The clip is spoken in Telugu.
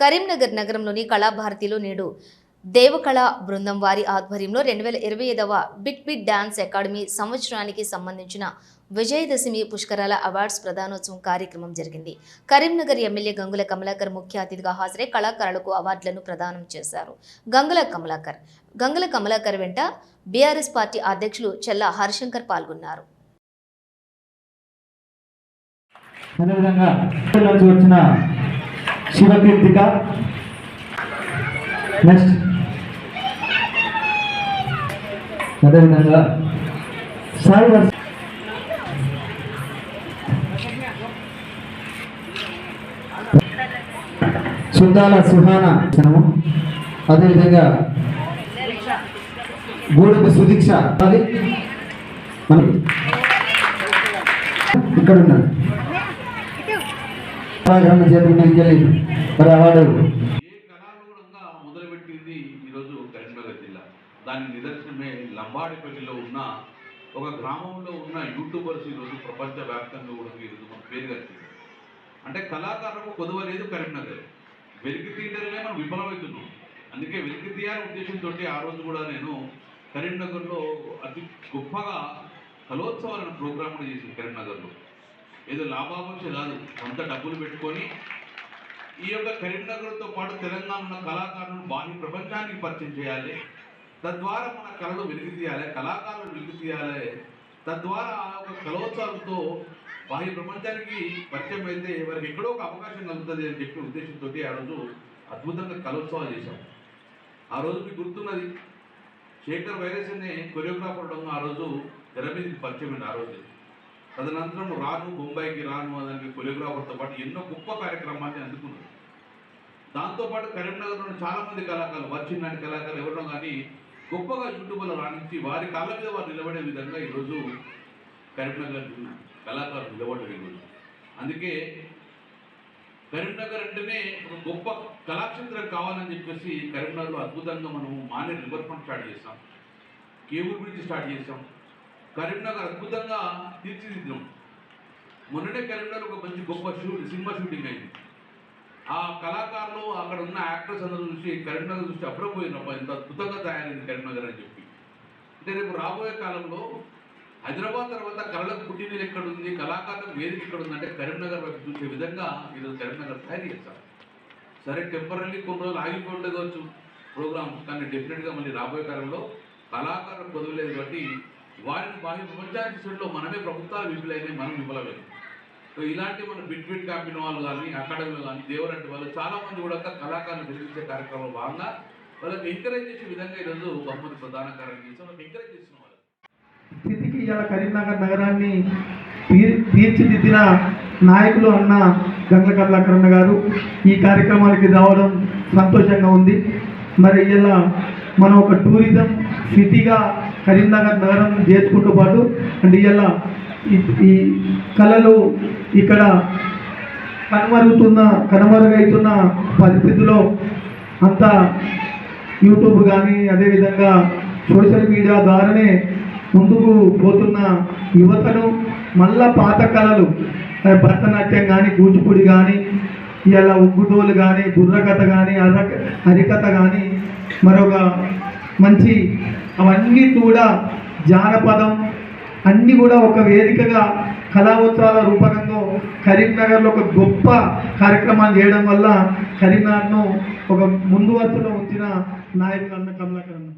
కరీంనగర్ నగరంలోని కళాభారతిలో నేడు దేవకళ బృందం వారి ఆధ్వర్యంలో రెండు వేల ఇరవై ఐదవ బిట్ బిట్ డాన్స్ అకాడమీ సంవత్సరానికి సంబంధించిన విజయదశమి పుష్కరాల అవార్డ్స్ ప్రధానోత్సవం కార్యక్రమం జరిగింది. కరీంనగర్ ఎమ్మెల్యే గంగుల కమలాకర్ ముఖ్య అతిథిగా హాజరై కళాకారులకు అవార్డులను ప్రదానం చేశారు. గంగుల కమలాకర్ గంగుల కమలాకర్ వెంట బీఆర్ఎస్ పార్టీ అధ్యక్షులు చెల్లా హరిశంకర్ పాల్గొన్నారు. అదేవిధంగా వచ్చిన శివకీర్తిక. నెక్స్ట్ అదేవిధంగా సాయి వర్ష సుందాల సుహాన జనము. అదేవిధంగా గూడెపు సుదీక్ష. అది మనకి ఇక్కడ ఉన్నాడు గ్రామ చేతుల తెలియలేదు మరి అవార్డు మొదలుపెట్టింది ఈరోజు కరీంనగర్ జిల్లా. దాని నిదర్శనమే లంబాడిపల్లిలో ఉన్న ఒక గ్రామంలో ఉన్న యూట్యూబర్స్ ఈరోజు ప్రపంచవ్యాప్తంగా కూడా ఈరోజు మన పేరు కట్టింది అంటే కళాకారులకు కొదవలేదు కరీంనగర్. వెలికి తీయడమే మనం విఫలమవుతున్నాం. అందుకే వెలికి తీయాలనే ఉద్దేశంతో ఆ రోజు కూడా నేను కరీంనగర్లో అతి గొప్పగా కలోత్సవాలను ప్రోగ్రామ్ కూడా చేసింది కరీంనగర్లో. ఏదో లాభాపేక్ష కాదు. కొంత డబ్బులు పెట్టుకొని ఈ యొక్క కరీంనగర్తో పాటు తెలంగాణ ఉన్న కళాకారులను బాహ్య ప్రపంచానికి పరిచయం చేయాలి. తద్వారా మన కళలు వెలికి తీయాలి కళాకారులు వెలికి తీయాలి. తద్వారా ఆ యొక్క కళోత్సవాలతో బాహ్య ప్రపంచానికి పరిచయం అయితే వారికి ఎక్కడో ఒక అవకాశం కలుగుతుంది అని చెప్పిన ఉద్దేశంతో ఆ రోజు అద్భుతంగా కళోత్సవాలు చేశాం. ఆ రోజు మీకు గుర్తున్నది శేఖర్ వైరస్ అనే కొరియోగ్రాఫర్ ఆ రోజు తెర మీదకి పరిచయం ఆ రోజు. తదనంతరం రాను బొంబాయికి రాను అనే కొరియోగ్రాఫర్తో పాటు ఎన్నో గొప్ప కార్యక్రమాన్ని అందుకున్నారు. దాంతోపాటు కరీంనగర్లో చాలా మంది కళాకారులు వర్షిన్ లాంటి కళాకారులు ఎవరినో కానీ గొప్పగా యూట్యూబ్లో రాణించి వారి కాళ్ళ మీద వారు నిలబడే విధంగా ఈరోజు కరీంనగర్ కళాకారులు నిలబడ్డారు ఈరోజు అందుకే కరీంనగర్ అంటేనే ఒక గొప్ప కళాక్షేత్రం కావాలని చెప్పేసి కరీంనగర్లో అద్భుతంగా మనం మానే రివర్ ఫ్రంట్ స్టార్ట్ చేస్తాం కేబుల్ బ్రిడ్జ్ స్టార్ట్ చేసాం. కరీంనగర్ అద్భుతంగా తీర్చిదిద్దాం. మొన్ననే కరీంనగర్ ఒక మంచి గొప్ప షూట్ సినిమా షూటింగ్ అయింది. ఆ కళాకారులు అక్కడ ఉన్న యాక్టర్స్ అందరూ చూసి కరీంనగర్ చూసి అప్పుడపోయినప్ప ఇంత అద్భుతంగా తయారైంది కరీంనగర్ అని చెప్పి. అంటే రేపు రాబోయే కాలంలో హైదరాబాద్ తర్వాత కళలకు పుట్టినీళ్ళు ఎక్కడ ఉంది కళాకారులకు వేదిక ఎక్కడ ఉంది అంటే కరీంనగర్ వైపు చూసే విధంగా ఈరోజు కరీంనగర్ తయారు చేస్తారు. సరే టెంపరీ కొన్ని రోజులు ఆగిపోతుండవచ్చు ప్రోగ్రామ్ కానీ డెఫినెట్గా మళ్ళీ రాబోయే కాలంలో కళాకారులు పొదవలేదు కాబట్టి వారిని బాహ్య ప్రపంచానికి తీసులో మనమే ప్రభుత్వాలు విఫలైనాయి మనం విఫలమైనాయి సో ఇలాంటి మన బిట్ బిట్ కాపిన వాళ్ళు కానీ అకాడమీలు కానీ దేవరంటి వాళ్ళు చాలా మంది కూడా కళాకారులు వెలిగించే కార్యక్రమంలో భాగంగా వాళ్ళకి ఎంకరేజ్ చేసే విధంగా ఈరోజు బహుమతి ప్రధాన కారణం చేసి వాళ్ళకి ఎంకరేజ్ చేసిన వాళ్ళు. స్థితికి ఇవాళ కరీంనగర్ నగరాన్ని తీర్చిదిద్దిన నాయకులు అన్న గంగ కళాకరణ గారు ఈ కార్యక్రమానికి రావడం సంతోషంగా ఉంది. మరి ఇలా మనం ఒక టూరిజం సిటీగా కరీంనగర్ నగరం చేసుకుంటూ పాటు అండ్ ఇలా ఈ కళలు ఇక్కడ కనుమరుగుతున్న కనుమరుగైతున్న పరిస్థితిలో అంత యూట్యూబ్ కానీ అదేవిధంగా సోషల్ మీడియా ద్వారానే ముందుకు పోతున్న యువతను మళ్ళా పాత కళలు భరతనాట్యం కానీ కూచిపూడి కానీ ఇలా ఉగ్గుటోలు కానీ బుర్రకథ కానీ అర హరికథ కానీ మరొక మంచి అవన్నీ కూడా జానపదం అన్నీ కూడా ఒక వేదికగా కళావోత్సవాల రూపకంలో కరీంనగర్లో ఒక గొప్ప కార్యక్రమాలు చేయడం వల్ల కరీంనగర్ను ఒక ముందు వరుసలో ఉంచిన నాయకులు అన్న కమలాకరణ